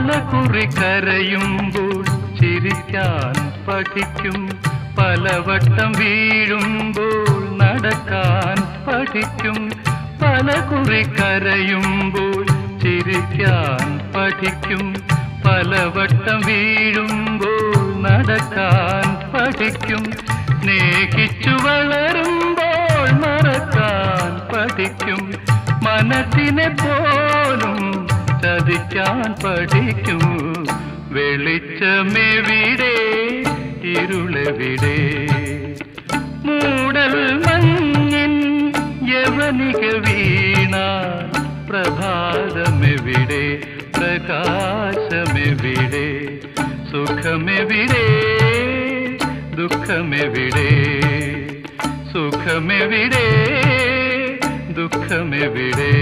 പലകുറി കരയുമ്പോൾ ചിരിക്കാൻ പഠിക്കും. പലവട്ടം വീഴുമ്പോൾ നടക്കാൻ പഠിക്കും. പലകുറി കരയുമ്പോൾ ചിരിക്കാൻ പഠിക്കും. പലവട്ടം വീഴുമ്പോൾ നടക്കാൻ പഠിക്കും. സ്നേഹിച്ചു വളരുമ്പോൾ മറക്കാൻ പഠിക്കും. ചതിക്കാൻ പഠിക്കൂ. വെളിച്ചമെവിടെ ഇരുളെവിടെ മൂടൽ മഞ്ഞിൻ യവനിക വീണ പ്രഭാതമെവിടെ പ്രകാശമെവിടെ സുഖമെവിടെ ദുഃഖമെവിടെ സുഖമെവിടെ ദുഃഖമെവിടെ